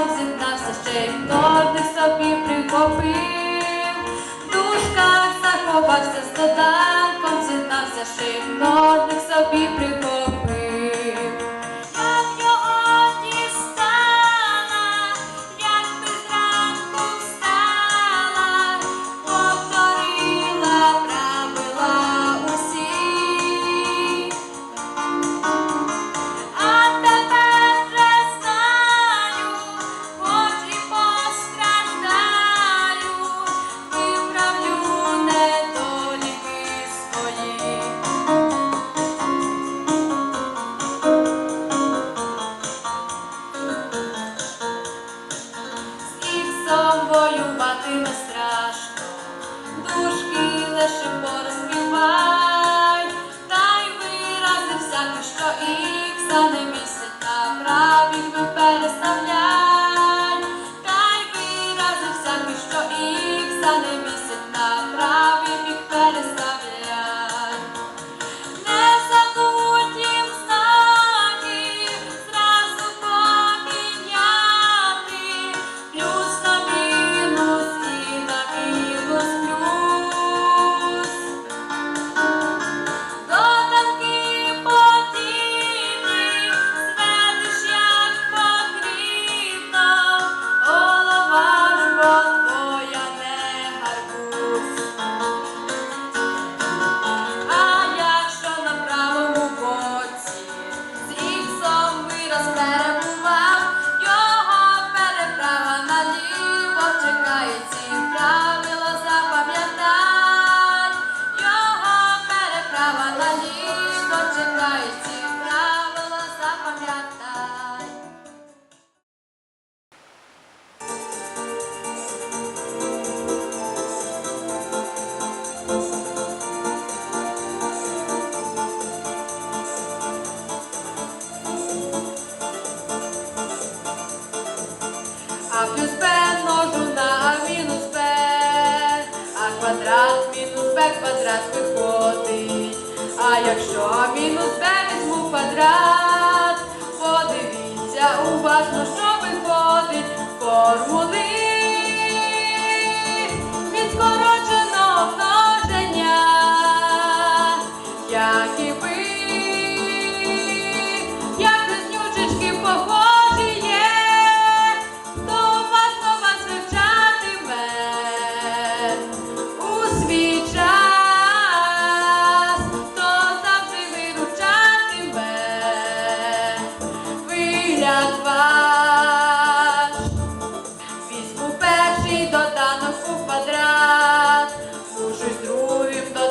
Бог зізнався, ще й вторник собі прихопив, в дужках заховався з доданком, зізнався, ще й вторник собі прихопив. Salam. мінус b візьму квадрат. Подивіться уважно, що виходить формули.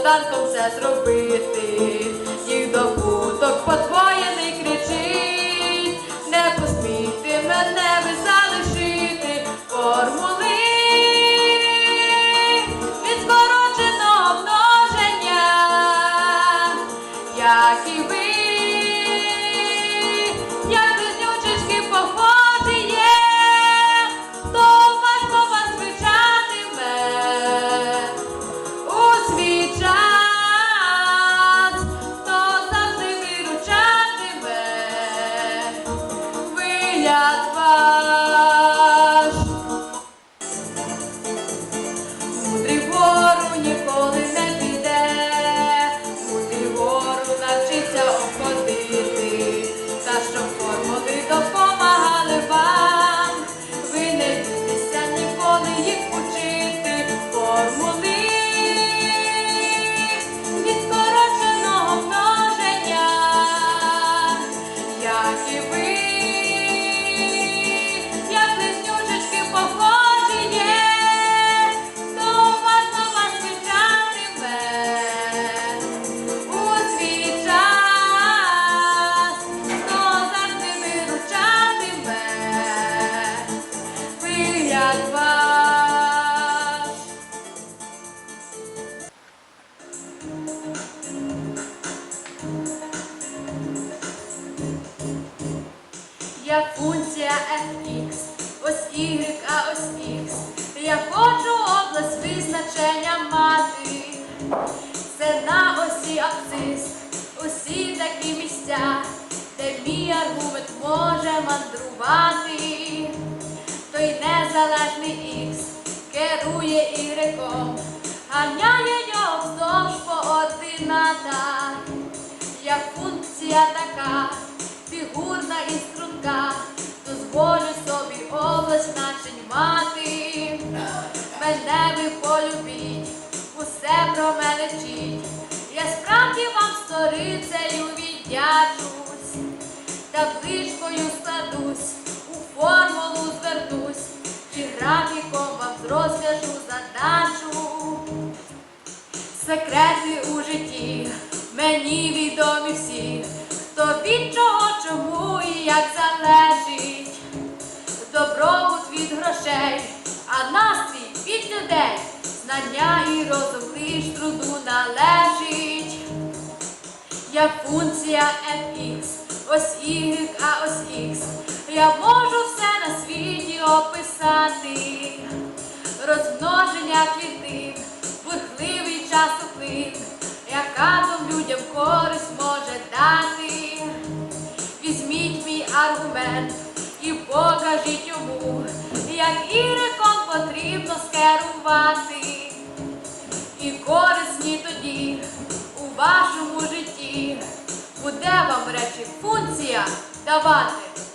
ранком все зробити. Визначення мати. Це на осі абсцис, усі такі місця, де мій аргумент може мандрувати. Той незалежний х керує ігреком, ганяє його вздовж координата. Я функція така, сторицею віддячусь, табличкою складусь, у формулу звернусь, і графіком вам розкажу задачу. Секрети у житті мені відомі всі, хто від чого, чому і як залежить. Добробут від грошей, а настрій від людей, знання і розум лиш труду належить. Я функція fx, ось y, а ось x. Я можу все на світі описати. Розмноження клітин, бурхливий часоплин, яка там людям користь може дати. Візьміть мій аргумент і покажіть йому, як іриком потрібно скерувати. І корисні тоді у вашому житті буде вам речі функція давати.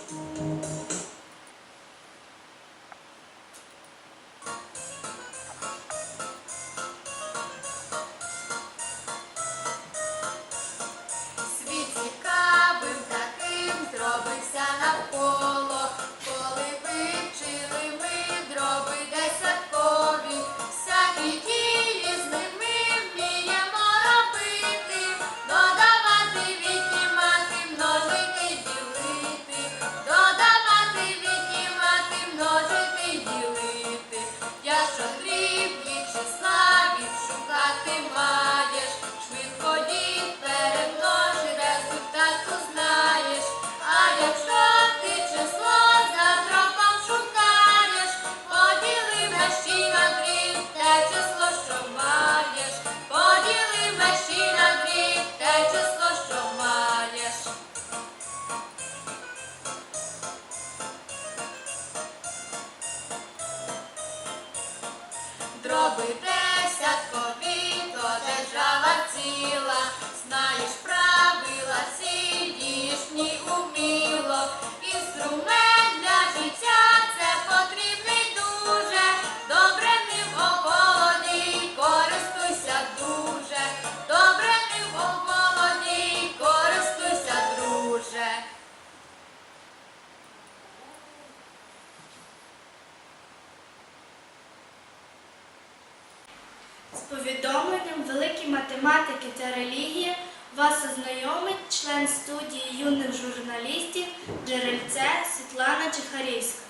Повідомленням математики та релігії вас ознайомить член студії юних журналістів Джерельце Світлана Чехарівська.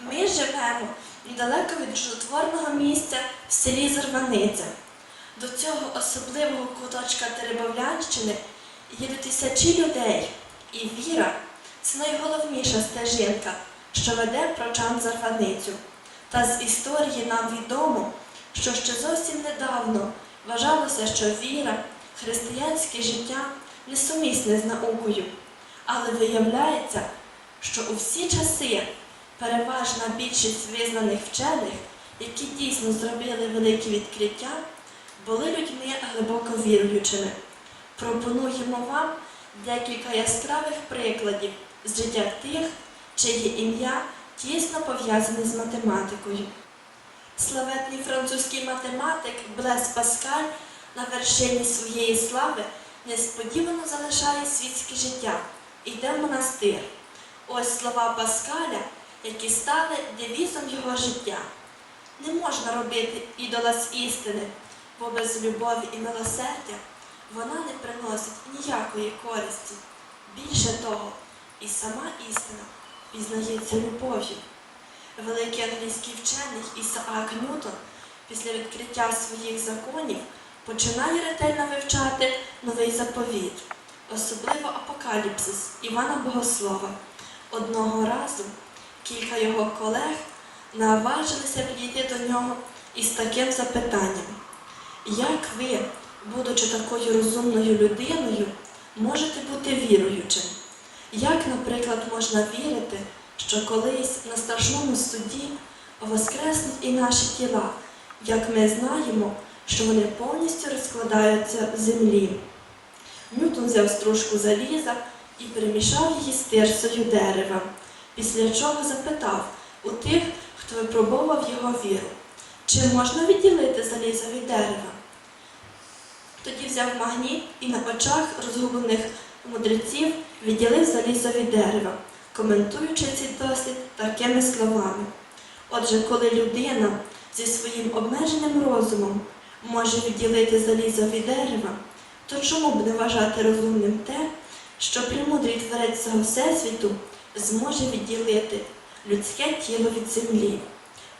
Ми живемо недалеко від житлотворного місця в селі Зарваниця. До цього особливого куточка Теребовлянщини їде тисячі людей, і віра це найголовніша стежинка, що веде прочан Зарваницю. Та з історії нам відомо, що ще зовсім недавно вважалося, що віра, християнське життя несумісне з наукою. Але виявляється, що у всі часи переважна більшість визнаних вчених, які дійсно зробили великі відкриття, були людьми глибоко віруючими. Пропонуємо вам декілька яскравих прикладів з життя тих, чиє ім'я тісно пов'язане з математикою. Славетний французький математик Блес Паскаль на вершині своєї слави несподівано залишає світське життя, йде в монастир. Ось слова Паскаля, які стали девізом його життя. Не можна робити ідола з істини, бо без любові і милосердя вона не приносить ніякої користі. Більше того, і сама істина пізнається любов'ю. Великий англійський вчений Ісаак Ньютон після відкриття своїх законів починає ретельно вивчати новий заповіт, особливо апокаліпсис Івана Богослова. Одного разу кілька його колег наважилися підійти до нього із таким запитанням. Як ви, будучи такою розумною людиною, можете бути віруючим? Як, наприклад, можна вірити, що колись на страшному суді воскреснуть і наші тіла, як ми знаємо, що вони повністю розкладаються в землі? Ньютон взяв стружку заліза і перемішав її з тирсою дерева, після чого запитав у тих, хто випробовував його віру, чи можна відділити залізо від дерева. Тоді взяв магніт і на очах розгублених мудреців відділив залізо від дерева, коментуючи цей дослід такими словами. Отже, коли людина зі своїм обмеженим розумом може відділити залізо від дерева, то чому б не вважати розумним те, що премудрий творець цього всесвіту зможе відділити людське тіло від землі?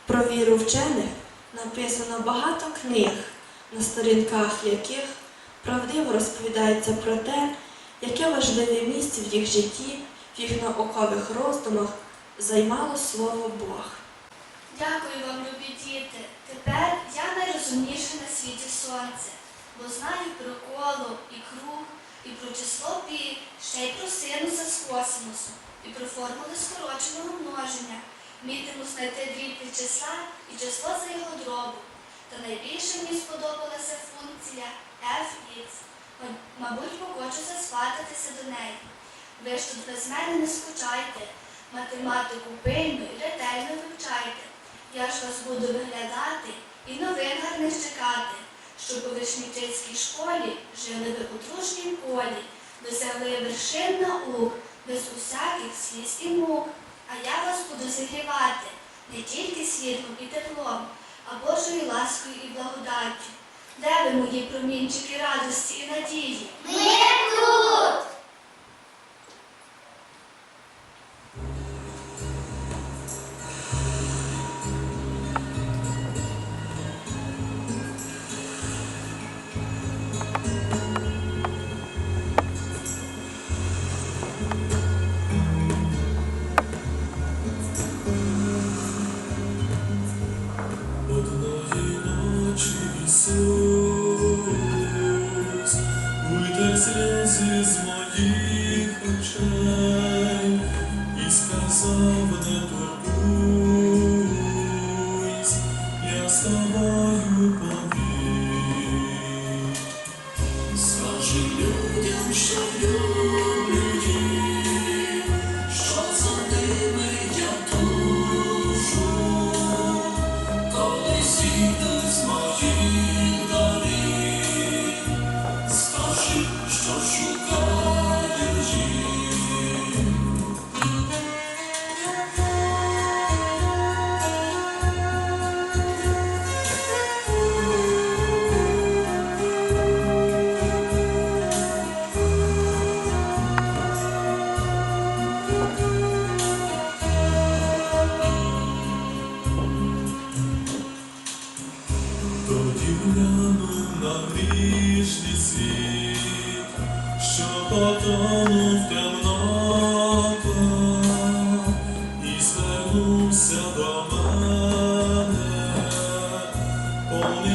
Про віру вчених написано багато книг, на сторінках яких правдиво розповідається про те, яке важливе місце в їх житті, в їх наукових роздумах займало слово Бог. Дякую вам, любі діти. Тепер я найрозумніша на світі сонце, бо знаю про коло і круг, і про число пі, ще й про синуса з косинусу, і про формули скороченого множення. Мітиму знайти від числа і число за його дробу. Та найбільше мені сподобалася функція fx. Мабуть, похочу засвататися до неї. Ви ж тут без мене не скучайте, математику пильно і ретельно вивчайте. Я ж вас буду виглядати і новин гарних чекати, щоб у вишнічицькій школі жили ви у дружнім колі, досягли вершин наук, без усяких сліз і мук. А я вас буду зігрівати не тільки світлом і теплом, а Божою ласкою і благодаттю. Де ви мої промінчики радості і надії? Сльози з моїх очей і сказав, не турбуйсь, я з тобою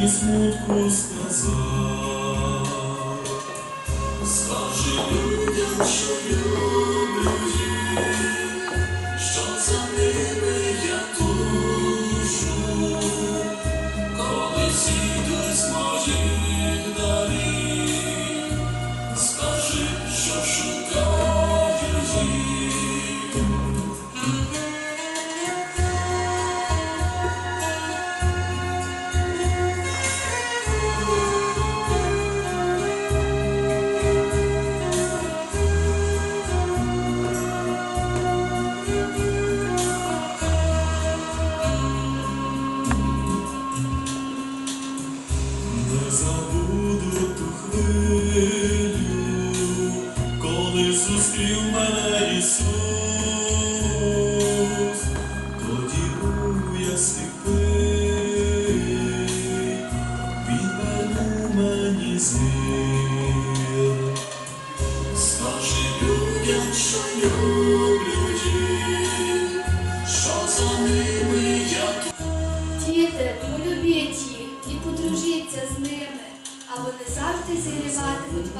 смутку сказав,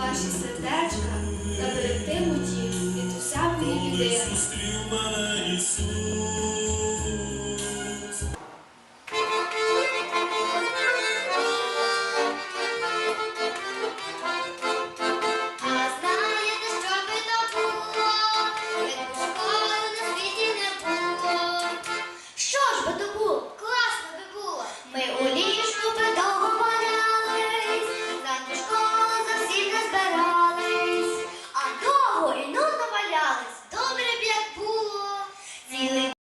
baixa estratégica